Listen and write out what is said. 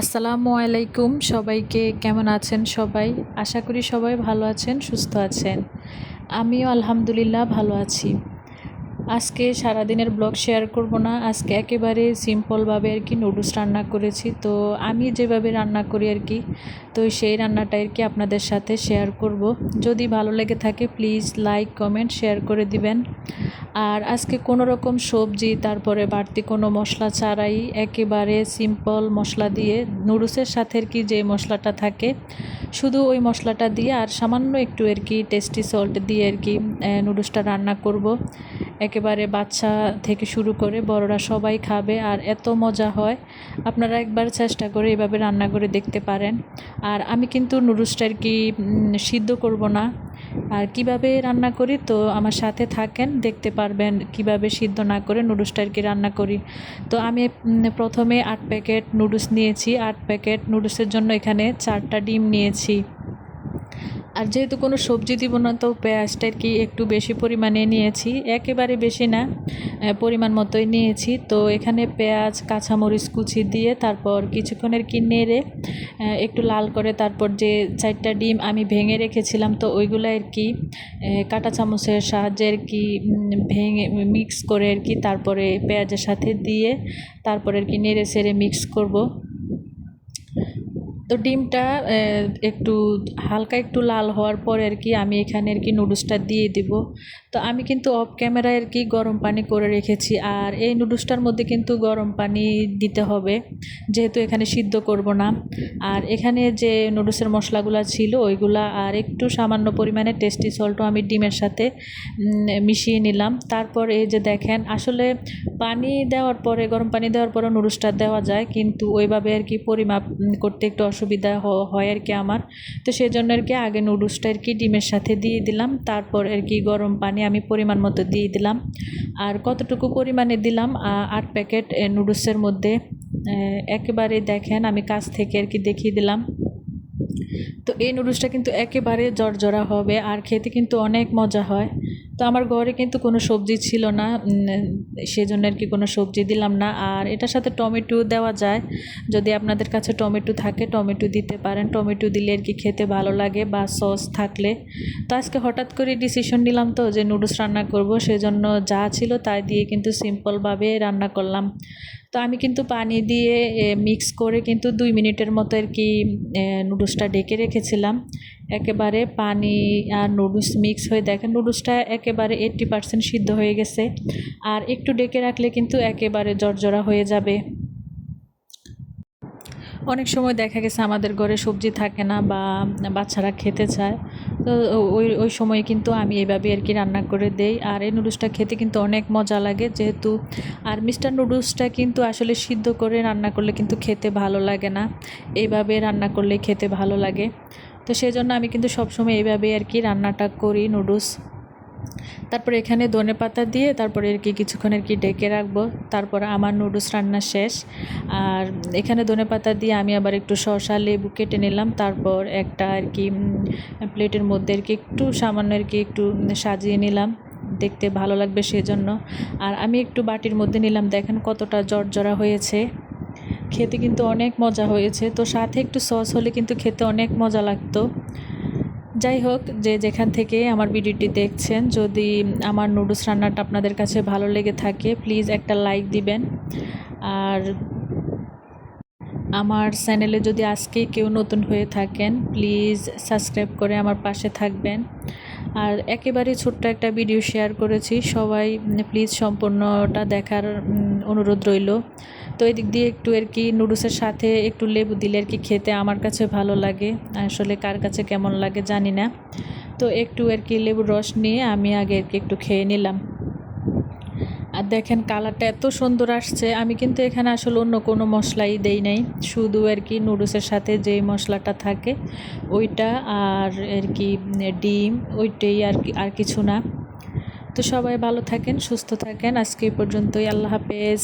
আসসালামু আলাইকুম। সবাইকে কেমন আছেন সবাই? আশা করি সবাই ভালো আছেন, সুস্থ আছেন। আমিও আলহামদুলিল্লাহ ভালো আছি। আজকে সারাদিনের ব্লগ শেয়ার করব না। আজকে একেবারে সিম্পলভাবে আর কি নুডলস রান্না করেছি। তো আমি যেভাবে রান্না করি আর কি, তো সেই রান্নাটা আর কি আপনাদের সাথে শেয়ার করব। যদি ভালো লেগে থাকে, প্লিজ লাইক, কমেন্ট, শেয়ার করে দিবেন। আর আজকে কোনো রকম সবজি, তারপরে বাড়তি কোনো মশলা ছাড়াই একেবারে সিম্পল মশলা দিয়ে, নুডলসের সাথে আর কি যে মশলাটা থাকে, শুধু ওই মশলাটা দিয়ে আর সামান্য একটু আর কি টেস্টি সল্ট দিয়ে আর কি নুডলসটা রান্না করব। একেবারে বাচ্চা থেকে শুরু করে বড়রা সবাই খাবে আর এত মজা হয়। আপনারা একবার চেষ্টা করে এভাবে রান্না করে দেখতে পারেন। আর আমি কিন্তু নুডলসটা আর কি সিদ্ধ করব না। আর কীভাবে রান্না করি তো আমার সাথে থাকেন, দেখতে পারবেন কীভাবে সিদ্ধ না করে নুডলসটা আর কি রান্না করি। তো আমি প্রথমে আট প্যাকেট নুডলস নিয়েছি। আট প্যাকেট নুডলসের জন্য এখানে চারটা ডিম নিয়েছি। আর যেহেতু কোনো সবজি দিব না, তো পেঁয়াজটা কি একটু বেশি পরিমাণে নিয়েছি। একেবারে বেশি না পরিমাণ মতোই নিয়েছি। তো এখানে পেঁয়াজ, কাঁচামরিচ কুচি দিয়ে তারপর কিছুক্ষণ আর কি নেড়ে একটু লাল করে তারপর যে চারটা ডিম আমি ভেঙে রেখেছিলাম, তো ওইগুলো আর কি কাঁটা চামচের সাহায্যে আর কি ভেঙে মিক্স করে আর কি তারপরে পেঁয়াজের সাথে দিয়ে তারপরে আর কি নেড়ে সেড়ে মিক্স করব। তো ডিমটা একটু হালকা একটু লাল হওয়ার পরে আর কি আমি এখানে আর কি নুডলসটা দিয়ে দিব। তো আমি কিন্তু অফ ক্যামেরায় আর কি গরম পানি করে রেখেছি। আর এই নুডলসটার মধ্যে কিন্তু গরম পানি দিতে হবে। যেহেতু এখানে সিদ্ধ করব না। আর এখানে যে নুডলসের মশলাগুলো ছিল, ওইগুলা আর একটু সামান্য পরিমাণে টেস্টি সল্টও আমি ডিমের সাথে মিশিয়ে নিলাম। তারপর এই যে দেখেন, আসলে পানি দেওয়ার পরে, গরম পানি দেওয়ার পরে নুডলসটা দেওয়া যায়। কিন্তু ওইভাবে আর কি পরিমাপ করতে একটু অসুবিধা হয় আর কি আমার। তো সেই জন্য আর কি আগে নুডলসটা আর কি ডিমের সাথে দিয়ে দিলাম, তারপর আর কি গরম পানি আমি পরিমাণ মতো দিয়ে দিলাম। আর কতটুকু পরিমাণে দিলাম? আট প্যাকেট নুডলসের মধ্যে। একেবারে দেখেন আমি কাছ থেকে আর কি দেখিয়ে দিলাম। তো এই নুডলসটা কিন্তু একেবারে জর্জরা হবে, আর খেতে কিন্তু অনেক মজা হয়। তো আমার ঘরে কিন্তু কোনো সবজি ছিল না সেজন্য আর কি কোনো সবজি দিলাম না। আর এটার সাথে টমেটো দেওয়া যায়। যদি আপনাদের কাছে টমেটো থাকে, টমেটো দিতে পারেন। টমেটো দিলে আর কি খেতে ভালো লাগে বা সস থাকলে। তো আজকে হঠাৎ করে ডিসিশন নিলাম তো যে নুডলস রান্না করব, সেজন্য যা ছিল তাই দিয়ে কিন্তু সিম্পলভাবে রান্না করলাম। তো আমি কিন্তু পানি দিয়ে মিক্স করে কিন্তু দুই মিনিটের মতো আর কি নুডলসটা ডেকে রেখেছিলাম। একেবারে পানি আর নুডলস মিক্স হয়ে দেখেন নুডলসটা একেবারে এইট্টি পারসেন্ট সিদ্ধ হয়ে গেছে। আর একটু ডেকে রাখলে কিন্তু একেবারে জর্জরা হয়ে যাবে। অনেক সময় দেখা গেছে আমাদের ঘরে সবজি থাকে না বা বাচ্চারা খেতে চায়, তো ওই ওই সময় কিন্তু আমি এভাবে আর কি রান্না করে দেই। আর এই নুডলসটা খেতে কিন্তু অনেক মজা লাগে যেহেতু, আর মিস্টার নুডলসটা কিন্তু আসলে সিদ্ধ করে রান্না করলে কিন্তু খেতে ভালো লাগে না। এইভাবে রান্না করলে খেতে ভালো লাগে। তো সেই জন্য আমি কিন্তু সবসময় এইভাবে আর কি রান্নাটা করি নুডলস তারপর এখানে ধনে পাতা দিয়ে তারপরে আর কি কিছুক্ষণ আর কি ডেকে রাখব। তারপর আমার নুডলস রান্না শেষ। আর এখানে ধনে পাতা দিয়ে আমি আবার একটু শসা, লেবু কেটে নিলাম। তারপর একটা আর কি প্লেটের মধ্যে আর কি একটু সামান্য আর কি একটু সাজিয়ে নিলাম। দেখতে ভালো লাগবে সেজন্য। আর আমি একটু বাটির মধ্যে নিলাম। দেখেন কতটা জর্জরা হয়েছে। খেতে কিন্তু অনেক মজা হয়েছে। তো সাথে একটু সস হলে কিন্তু খেতে অনেক মজা লাগতো। যাই হোক, যে যেখান থেকে আমার ভিডিওটি দেখছেন, যদি আমার নুডলস রান্নাটা আপনাদের কাছে ভালো লেগে থাকে, প্লিজ একটা লাইক দিবেন। আর আমার চ্যানেলে যদি আজকে কেউ নতুন হয়ে থাকেন, প্লিজ সাবস্ক্রাইব করে আমার পাশে থাকবেন। আর একেবারে ছোট্ট একটা ভিডিও শেয়ার করেছি। সবাই প্লিজ সম্পূর্ণটা দেখার অনুরোধ রইল। তো এদিক দিয়ে একটু আর কি নুডলসের সাথে একটু লেবু দিলে আর কি খেতে আমার কাছে ভালো লাগে। আসলে কার কাছে কেমন লাগে জানি না। তো একটু আর কি লেবুর রস নিয়ে আমি আগে আর কি একটু খেয়ে নিলাম। আর দেখেন কালারটা এত সুন্দর আসছে। আমি কিন্তু এখানে আসলে অন্য কোনো মশলাই দেই নাই। শুধু আর কি নুডলসের সাথে যে মশলাটা থাকে, ওইটা আর আর কি ডিম, ওইটাই আর কি, আর কিছু না। তো সবাই ভালো থাকেন, সুস্থ থাকেন। আজকে এই পর্যন্তই। আল্লাহ হাফেজ।